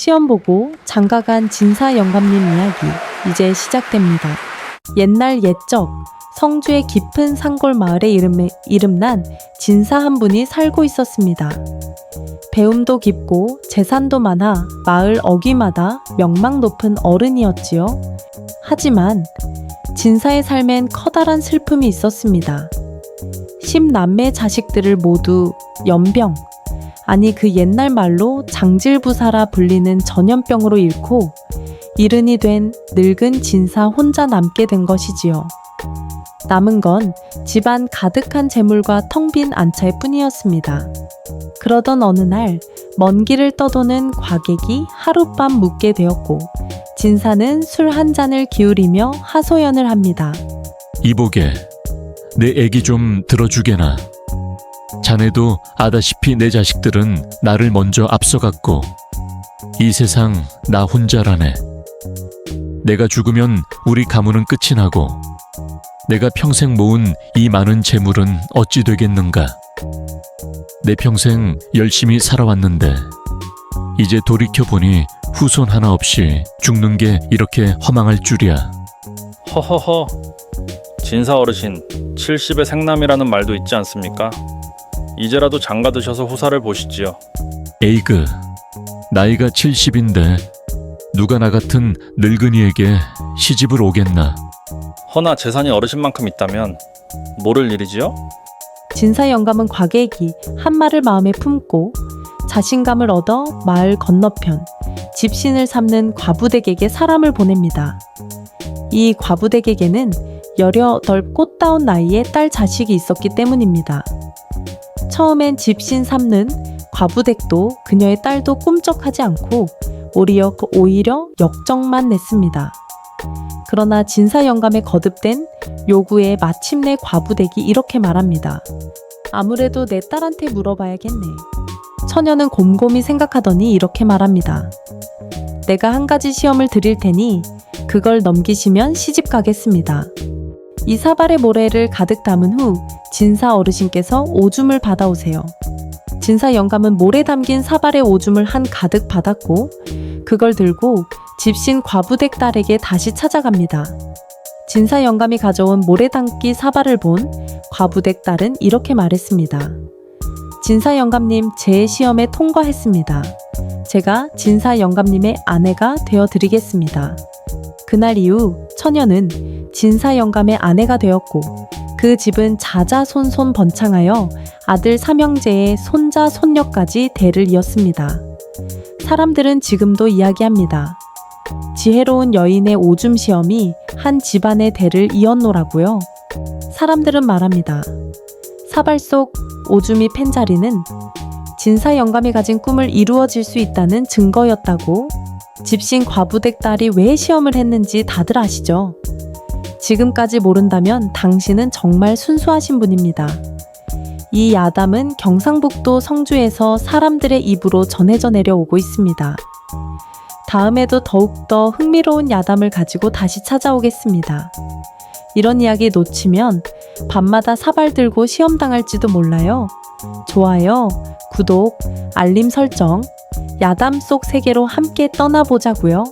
시험 보고 장가간 진사 영감님 이야기 이제 시작됩니다. 옛날 옛적 성주의 깊은 산골 마을에 이름에, 이름난 진사 한 분이 살고 있었습니다. 배움도 깊고 재산도 많아 마을 어귀마다 명망 높은 어른이었지요. 하지만 진사의 삶엔 커다란 슬픔이 있었습니다. 십남매 자식들을 모두 연병, 아니 그 옛날 말로 장질부사라 불리는 전염병으로 잃고 이른이 된 늙은 진사 혼자 남게 된 것이지요. 남은 건 집안 가득한 재물과 텅 빈 안차일 뿐이었습니다. 그러던 어느 날 먼 길을 떠도는 과객이 하룻밤 묵게 되었고 진사는 술 한 잔을 기울이며 하소연을 합니다. 이보게, 내 애기 좀 들어주게나. 자네도 아다시피 내 자식들은 나를 먼저 앞서갔고, 이 세상 나 혼자라네. 내가 죽으면 우리 가문은 끝이 나고, 내가 평생 모은 이 많은 재물은 어찌 되겠는가? 내 평생 열심히 살아왔는데, 이제 돌이켜 보니 후손 하나 없이 죽는 게 이렇게 허망할 줄이야. 허허허. 진사 어르신 70의 생남이라는 말도 있지 않습니까? 이제라도 장가 드셔서 후사를 보시지요. 에이그, 나이가 70인데 누가 나 같은 늙은이에게 시집을 오겠나? 허나 재산이 어르신만큼 있다면 모를 일이지요? 진사 영감은 과객이 한 말을 마음에 품고 자신감을 얻어 마을 건너편 집신을 삼는 과부댁에게 사람을 보냅니다. 이 과부댁에게는 18 꽃다운 나이에 딸 자식이 있었기 때문입니다. 처음엔 집신 삼는 과부댁도 그녀의 딸도 꿈쩍하지 않고 오히려, 오히려 역정만 냈습니다. 그러나 진사 영감의 거듭된 요구에 마침내 과부댁이 이렇게 말합니다. 아무래도 내 딸한테 물어봐야겠네. 처녀는 곰곰이 생각하더니 이렇게 말합니다. 내가 한 가지 시험을 드릴 테니 그걸 넘기시면 시집 가겠습니다. 이 사발의 모래를 가득 담은 후 진사 어르신께서 오줌을 받아오세요. 진사 영감은 모래 담긴 사발의 오줌을 한 가득 받았고 그걸 들고 집신 과부댁 딸에게 다시 찾아갑니다. 진사 영감이 가져온 모래 담기 사발을 본 과부댁 딸은 이렇게 말했습니다. 진사 영감님 제 시험에 통과했습니다. 제가 진사 영감님의 아내가 되어 드리겠습니다. 그날 이후 처녀는 진사 영감의 아내가 되었고 그 집은 자자손손 번창하여 아들 삼형제의 손자 손녀까지 대를 이었습니다. 사람들은 지금도 이야기합니다. 지혜로운 여인의 오줌 시험이 한 집안의 대를 이었노라고요. 사람들은 말합니다. 사발 속 오줌이 팬 자리는 진사 영감이 가진 꿈을 이루어질 수 있다는 증거였다고 집신 과부댁 딸이 왜 시험을 했는지 다들 아시죠? 지금까지 모른다면 당신은 정말 순수하신 분입니다. 이 야담은 경상북도 성주에서 사람들의 입으로 전해져 내려오고 있습니다. 다음에도 더욱더 흥미로운 야담을 가지고 다시 찾아오겠습니다. 이런 이야기 놓치면 밤마다 사발 들고 시험 당할지도 몰라요. 좋아요, 구독, 알림 설정, 야담 속 세계로 함께 떠나보자고요.